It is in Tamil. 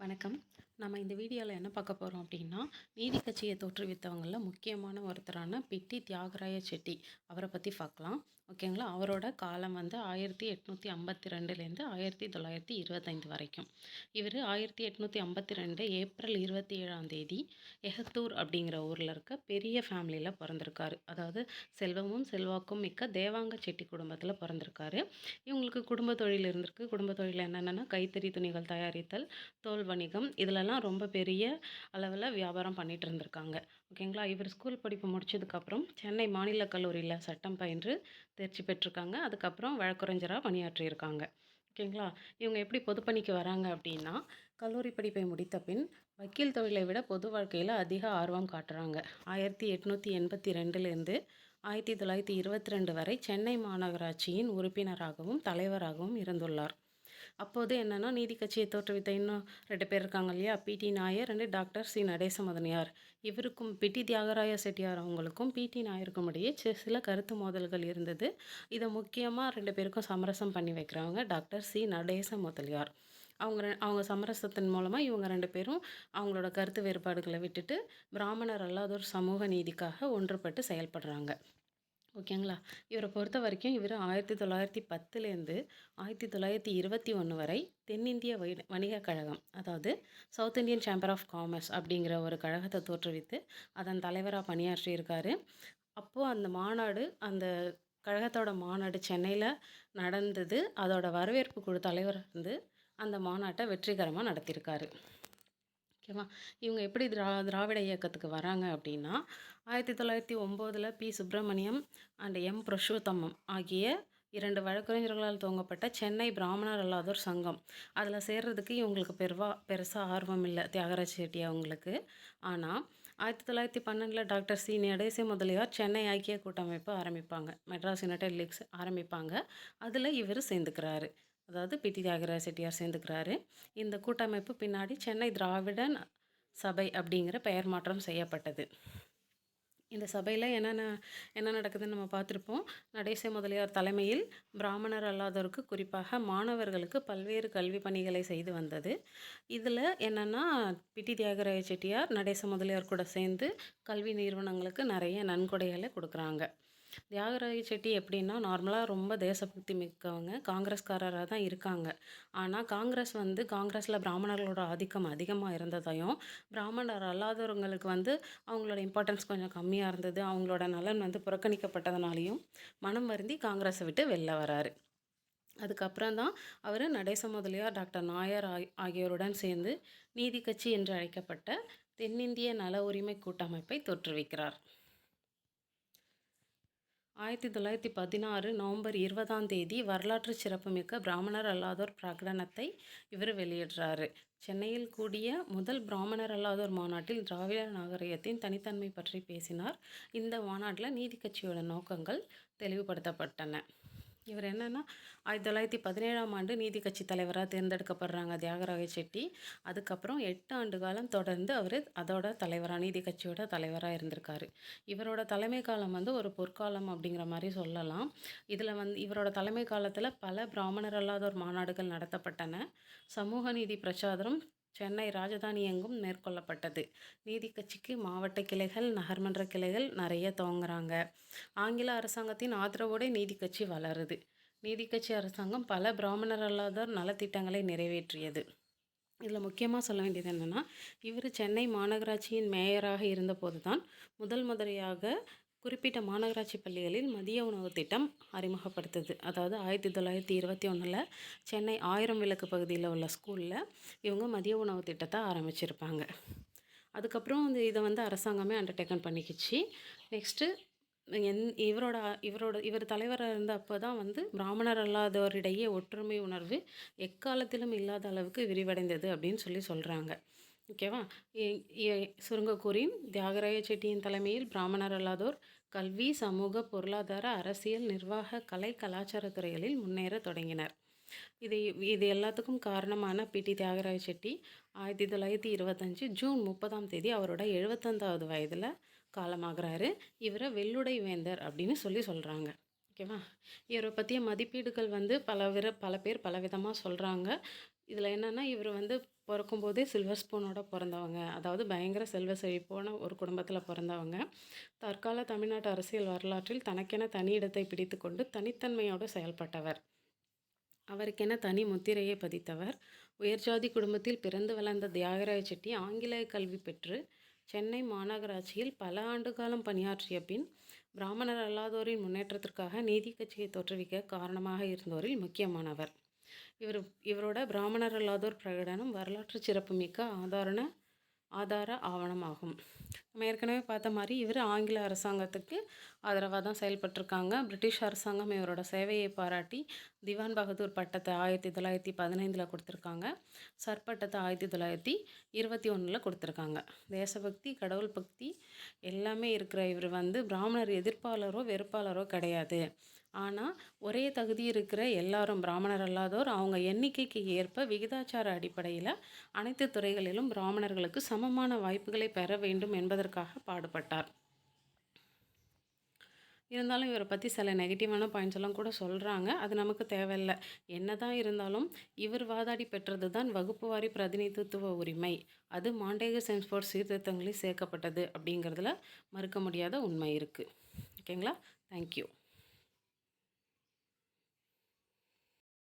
வணக்கம். நம்ம இந்த வீடியோவில் என்ன பார்க்க போகிறோம் அப்படின்னா நீதி கட்சியை தோற்றுவித்தவங்களில் முக்கியமான ஒருத்தரான பிட்டி தியாகராய செட்டி அவரை பற்றி பார்க்கலாம். ஓகேங்களா அவரோட காலம் வந்து ஆயிரத்தி எட்நூற்றி ஐம்பத்தி ரெண்டுலேருந்து ஆயிரத்தி தொள்ளாயிரத்தி இருபத்தைந்து வரைக்கும். இவர் ஆயிரத்தி எட்நூற்றி ஐம்பத்தி ரெண்டு ஏப்ரல் இருபத்தி ஏழாம் தேதி எஹத்தூர் அப்படிங்கிற ஊரில் இருக்க பெரிய ஃபேமிலியில் பிறந்திருக்காரு. அதாவது செல்வமும் செல்வாக்கும் மிக்க தேவாங்க செட்டி குடும்பத்தில் பிறந்திருக்காரு. இவங்களுக்கு குடும்ப தொழில் இருந்திருக்கு. குடும்ப தொழில் என்னென்னா கைத்தறி துணிகள் தயாரித்தல் தோல் வணிகம் இதில் இதிலெல்லாம் ரொம்ப பெரிய அளவில் வியாபாரம் பண்ணிகிட்டு இருந்திருக்காங்க. ஓகேங்களா? இவர் ஸ்கூல் படிப்பு முடிச்சதுக்கப்புறம் சென்னை மாநில கல்லூரியில் சட்டம் பயின்று தேர்ச்சி பெற்றிருக்காங்க. அதுக்கப்புறம் வழக்குரைஞராக பணியாற்றியிருக்காங்க. ஓகேங்களா? இவங்க எப்படி பொதுப்பணிக்கு வராங்க அப்படின்னா கல்லூரி படிப்பை முடித்த பின் வக்கீல் தொழிலை விட பொது வாழ்க்கையில் அதிக ஆர்வம் காட்டுறாங்க. ஆயிரத்தி எட்நூற்றி எண்பத்தி ரெண்டுலேருந்து ஆயிரத்தி தொள்ளாயிரத்தி இருபத்தி ரெண்டு வரை சென்னை மாநகராட்சியின் உறுப்பினராகவும் தலைவராகவும் இருந்துள்ளார். அப்போது என்னென்னா நீதி கட்சியை தோற்றுவித்த இன்னும் ரெண்டு பேர் இருக்காங்க இல்லையா? பிடி Nair and doctor C. Natesa மதனியார் இவருக்கும் பிடி தியாகராய செட்டியார் அவங்களுக்கும் பிடி நாயருக்கும் இடையே சில கருத்து மோதல்கள் இருந்தது. இதை முக்கியமாக ரெண்டு பேருக்கும் சமரசம் பண்ணி வைக்கிறவங்க டாக்டர் சி. நடேச முதலியார் அவங்க ரெ- அவங்க சமரசத்தின் மூலமாக இவங்க ரெண்டு பேரும் அவங்களோட கருத்து வேறுபாடுகளை விட்டுட்டு பிராமணர் அல்லாதோர் சமூக நீதிக்காக ஒன்றுபட்டு செயல்படுறாங்க. ஓகேங்களா? இவரை பொறுத்த வரைக்கும் இவர் ஆயிரத்தி தொள்ளாயிரத்தி பத்துலேருந்து ஆயிரத்தி தொள்ளாயிரத்தி இருபத்தி ஒன்று வரை தென்னிந்திய வை வணிகக் கழகம். அதாவது south Indian chamber of commerce அப்படிங்கிற ஒரு கழகத்தை தோற்றுவித்து அதன் தலைவராக பணியாற்றியிருக்காரு. அப்போது அந்த மாநாடு அந்த கழகத்தோட மாநாடு சென்னையில் நடந்தது. அதோட வரவேற்பு குழு தலைவர் வந்து அந்த மாநாட்டை வெற்றிகரமாக நடத்தியிருக்காரு. ஓகேவா இவங்க எப்படி திரா திராவிட இயக்கத்துக்கு வராங்க அப்படின்னா ஆயிரத்தி தொள்ளாயிரத்தி ஒம்போதில் P. Subramaniam and M Purushothaman ஆகிய இரண்டு வழக்கறிஞர்களால் துவங்கப்பட்ட சென்னை பிராமணர் அல்லாதோர் சங்கம். அதில் சேர்றதுக்கு இவங்களுக்கு பெருவா பெருசாக ஆர்வம் இல்லை தியாகராஜ செட்டி அவங்களுக்கு. ஆனால் ஆயிரத்தி தொள்ளாயிரத்தி பன்னெண்டில் டாக்டர் சி. நடேசி முதலியார் சென்னை ஐக்கிய கூட்டமைப்பு ஆரம்பிப்பாங்க. மெட்ராஸ் யுனைடெட் லீக்ஸ் ஆரம்பிப்பாங்க. அதில் இவர் சேர்ந்துக்கிறாரு. அதாவது பிடி தியாகராஜ செட்டியார் சேர்ந்துக்கிறாரு. இந்த கூட்டமைப்பு பின்னாடி சென்னை திராவிடன் சபை அப்படிங்கிற பெயர் மாற்றம் செய்யப்பட்டது. இந்த சபையில் என்னென்ன என்ன நடக்குதுன்னு நம்ம பார்த்துருப்போம். நடேச முதலியார் தலைமையில் பிராமணர் அல்லாதோருக்கு குறிப்பாக மாணவர்களுக்கு பல்வேறு கல்வி பணிகளை செய்து வந்தது. இதில் என்னென்னா பிடி தியாகராய செட்டியார் நடேச முதலியார் கூட சேர்ந்து கல்வி நிறுவனங்களுக்கு நிறைய நன்கொடைகளை கொடுக்குறாங்க. தியாகராய செட்டி எப்படின்னா நார்மலாக ரொம்ப தேசபக்தி மிக்கவங்க. காங்கிரஸ்காரராக தான் இருக்காங்க. ஆனால் காங்கிரஸ் வந்து காங்கிரஸில் பிராமணர்களோட ஆதிக்கம் அதிகமாக இருந்ததையும் பிராமணர் அல்லாதவங்களுக்கு வந்து அவங்களோட இம்பார்ட்டன்ஸ் கொஞ்சம் கம்மியாக இருந்தது. அவங்களோட நலன் வந்து புறக்கணிக்கப்பட்டதுனாலையும் மனம் வருந்தி காங்கிரஸை விட்டு வெளில வராரு. அதுக்கப்புறம் தான் அவர் நடேச முதலியார் டாக்டர் நாயர் ஆகியோருடன் சேர்ந்து நீதி கட்சி என்று அழைக்கப்பட்ட தென்னிந்திய நல உரிமை கூட்டமைப்பை தோற்றுவிக்கிறார். ஆயிரத்தி தொள்ளாயிரத்தி பதினாறு நவம்பர் இருபதாம் தேதி வரலாற்று சிறப்புமிக்க பிராமணர் அல்லாதோர் பிரகடனத்தை இவர் வெளியிடுறாரு. சென்னையில் கூடிய முதல் பிராமணர் அல்லாதோர் மாநாட்டில் திராவிட நாகரிகத்தின் தனித்தன்மை பற்றி பேசினார். இந்த மாநாட்டில் நீதி கட்சியோட நோக்கங்கள் தெளிவுபடுத்தப்பட்டன. இவர் என்னென்னா ஆயிரத்தி தொள்ளாயிரத்தி பதினேழாம் ஆண்டு நீதி கட்சி தலைவராக தேர்ந்தெடுக்கப்படுறாங்க தியாகராய செட்டி. அதுக்கப்புறம் எட்டு ஆண்டு காலம் தொடர்ந்து அவர் அதோட தலைவராக நீதி கட்சியோட தலைவராக இருந்திருக்காரு. இவரோட தலைமை காலம் வந்து ஒரு பொற்காலம் அப்படிங்கிற மாதிரி சொல்லலாம். இதில் வந்து இவரோட தலைமை காலத்தில் பல பிராமணர் அல்லாதோர் மாநாடுகள் நடத்தப்பட்டன. சமூக நீதி பிரச்சாரம் சென்னை ராஜதானி எங்கும் மேற்கொள்ளப்பட்டது. நீதி கட்சிக்கு மாவட்ட கிளைகள் நகர்மன்ற கிளைகள் நிறைய துவங்குறாங்க. ஆங்கில அரசாங்கத்தின் ஆதரவோடு நீதி கட்சி வளருது. நீதி கட்சி அரசாங்கம் பல பிராமணர் அல்லாதோர் நலத்திட்டங்களை நிறைவேற்றியது. இதில் முக்கியமாக சொல்ல வேண்டியது என்னென்னா இவர் சென்னை மாநகராட்சியின் மேயராக இருந்தபோது தான் முதல் முறையாக குறிப்பிட்ட மாநகராட்சி பள்ளிகளில் மதிய உணவு திட்டம் அறிமுகப்படுத்துது. அதாவது ஆயிரத்தி தொள்ளாயிரத்தி இருபத்தி ஒன்றில் சென்னை ஆயிரம் விளக்கு பகுதியில் உள்ள ஸ்கூலில் இவங்க மதிய உணவு திட்டத்தை ஆரம்பிச்சிருப்பாங்க. அதுக்கப்புறம் வந்து இதை வந்து அரசாங்கமே அண்டர்டேக்கன் பண்ணிக்கிச்சு. நெக்ஸ்ட்டு என் இவரோட இவரோட இவர் தலைவராக இருந்த அப்போ தான் வந்து பிராமணர் அல்லாதவரிடையே ஒற்றுமை உணர்வு எக்காலத்திலும் இல்லாத அளவுக்கு விரிவடைந்தது அப்படின்னு சொல்லி சொல்கிறாங்க ஓகேவா சுருங்க கூறின் தியாகராய செட்டியின் தலைமையில் பிராமணர் அல்லாதோர் கல்வி சமூக பொருளாதார அரசியல் நிர்வாக கலை கலாச்சார துறைகளில் முன்னேற தொடங்கினர். இது இது எல்லாத்துக்கும் காரணமான பிடி தியாகராய செட்டி ஆயிரத்தி தொள்ளாயிரத்தி இருபத்தஞ்சு ஜூன் முப்பதாம் தேதி அவரோட எழுபத்தஞ்சாவது வயதில் காலமாகிறாரு. இவரை வெள்ளுடை வேந்தர் அப்படின்னு சொல்லி சொல்கிறாங்க ஓகேவா? இவரை பற்றிய மதிப்பீடுகள் வந்து பல விர பல பேர் பல விதமாக சொல்கிறாங்க இதில் என்னென்னா இவர் வந்து பிறக்கும்போதே சில்வர் ஸ்பூனோட பிறந்தவங்க. அதாவது பயங்கர செல்வ செழிப்போன ஒரு குடும்பத்தில் பிறந்தவங்க. தற்கால தமிழ்நாட்டு அரசியல் வரலாற்றில் தனக்கென தனி இடத்தை பிடித்து கொண்டு தனித்தன்மையோடு செயல்பட்டவர். அவருக்கென தனி முத்திரையை பதித்தவர். உயர்ஜாதி குடும்பத்தில் பிறந்து வளர்ந்த தியாகராய செட்டி ஆங்கிலேய கல்வி பெற்று சென்னை மாநகராட்சியில் பல ஆண்டு காலம் பணியாற்றிய பின் பிராமணர் அல்லாதோரின் முன்னேற்றத்திற்காக நீதி கட்சியை தோற்றுவிக்க காரணமாக இருந்தோரில் முக்கியமானவர். இவர் இவரோட பிராமணர் அல்லாதோர் பிரகடனம் வரலாற்று சிறப்புமிக்க ஆதாரண ஆதார ஆவணமாகும். நம்ம ஏற்கனவே பார்த்த மாதிரி இவர் ஆங்கில அரசாங்கத்துக்கு ஆதரவாக தான் செயல்பட்டிருக்காங்க. பிரிட்டிஷ் அரசாங்கம் இவரோட சேவையை பாராட்டி திவான் பகதூர் பட்டத்தை ஆயிரத்தி தொள்ளாயிரத்தி பதினைந்தில் கொடுத்துருக்காங்க. சர் பட்டத்தை ஆயிரத்தி தொள்ளாயிரத்தி இருபத்தி ஒன்றில் கொடுத்துருக்காங்க. தேசபக்தி கடவுள் பக்தி எல்லாமே இருக்கிற இவர் வந்து பிராமணர் எதிர்ப்பாளரோ வெறுப்பாளரோ கிடையாது. ஆனால் ஒரே தகுதி இருக்கிற எல்லாரும் பிராமணர் அல்லாதோர் அவங்க எண்ணிக்கைக்கு ஏற்ப விகிதாச்சார அடிப்படையில் அனைத்து துறைகளிலும் பிராமணர்களுக்கு சமமான வாய்ப்புகளை பெற வேண்டும் என்பதற்காக பாடுபட்டார். இருந்தாலும் இவரை பற்றி சில நெகட்டிவான பாயிண்ட்ஸ் எல்லாம் கூட சொல்கிறாங்க அது நமக்கு தேவையில்லை. என்ன தான் இருந்தாலும் இவர் வாதாடி பெற்றது தான் வகுப்பு வாரி பிரதிநிதித்துவ உரிமை. அது மாண்டேகர் சென்ஸ்போர்ட் சீர்திருத்தங்களில் சேர்க்கப்பட்டது அப்படிங்கிறதுல மறுக்க முடியாத உண்மை இருக்குது ஓகேங்களா? தேங்க்யூ